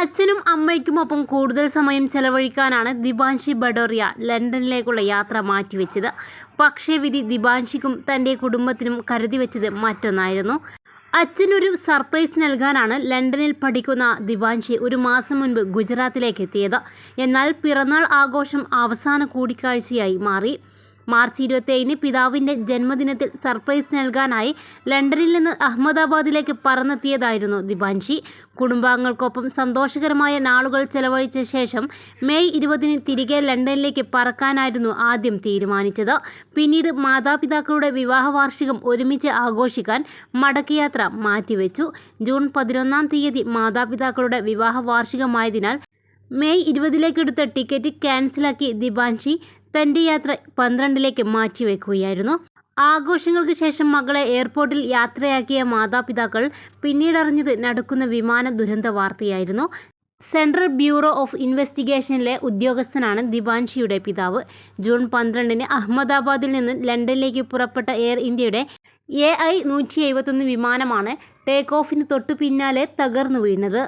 അച്ഛനും അമ്മയ്ക്കുമൊപ്പം കൂടുതൽ സമയം ചെലവഴിക്കാനാണ് ദിബാൻഷി ബഡോറിയ ലണ്ടനിലേക്കുള്ള യാത്ര മാറ്റിവെച്ചത്. പക്ഷേ വിധി ദിബാൻഷിക്കും തന്റെ കുടുംബത്തിനും കരുതി വെച്ചത് മറ്റൊന്നായിരുന്നു. അച്ഛനൊരു സർപ്രൈസ് നൽകാനാണ് ലണ്ടനിൽ പഠിക്കുന്ന ദിവാൻഷി ഒരു മാസം മുൻപ് ഗുജറാത്തിലേക്ക് എത്തിയത് എന്നാൽ പിറന്നാൾ ആഘോഷം അവസാന കൂടിക്കാഴ്ചയായി മാറി. മാർച്ച് ഇരുപത്തേഴിന് പിതാവിന്റെ ജന്മദിനത്തിൽ സർപ്രൈസ് നൽകാനായി ലണ്ടനിൽ നിന്ന് അഹമ്മദാബാദിലേക്ക് പറന്നെത്തിയതായിരുന്നു ദിബാൻഷി. കുടുംബാംഗങ്ങൾക്കൊപ്പം സന്തോഷകരമായ നാളുകൾ ചെലവഴിച്ച ശേഷം മെയ് ഇരുപതിന് തിരികെ ലണ്ടനിലേക്ക് പറക്കാനായിരുന്നു ആദ്യം തീരുമാനിച്ചത്. പിന്നീട് മാതാപിതാക്കളുടെ വിവാഹ വാർഷികം ഒരുമിച്ച് ആഘോഷിക്കാൻ മടക്കയാത്ര മാറ്റിവെച്ചു. ജൂൺ പതിനൊന്നാം തീയതി മാതാപിതാക്കളുടെ വിവാഹ വാർഷികമായതിനാൽ മെയ് ഇരുപതിലേക്കെടുത്ത ടിക്കറ്റ് ക്യാൻസലാക്കി ദിബാൻഷി. തന്റെ യാത്ര പന്ത്രണ്ടിലേക്ക് മാറ്റിവെക്കുകയായിരുന്നു. ആഘോഷങ്ങൾക്ക് ശേഷം മകളെ എയർപോർട്ടിൽ യാത്രയാക്കിയ മാതാപിതാക്കൾ പിന്നീടറിഞ്ഞത് നടക്കുന്ന വിമാന ദുരന്ത വാർത്തയായിരുന്നു. സെൻട്രൽ ബ്യൂറോ ഓഫ് ഇൻവെസ്റ്റിഗേഷനിലെ ഉദ്യോഗസ്ഥനാണ് ദിവാൻഷിയുടെ പിതാവ്. ജൂൺ പന്ത്രണ്ടിന് അഹമ്മദാബാദിൽ നിന്ന് ലണ്ടനിലേക്ക് പുറപ്പെട്ട എയർ ഇന്ത്യയുടെ എ ഐ നൂറ്റി എഴുപത്തൊന്ന് വിമാനമാണ് ടേക്ക് ഓഫിന് തൊട്ടു പിന്നാലെ തകർന്നു വീണത്.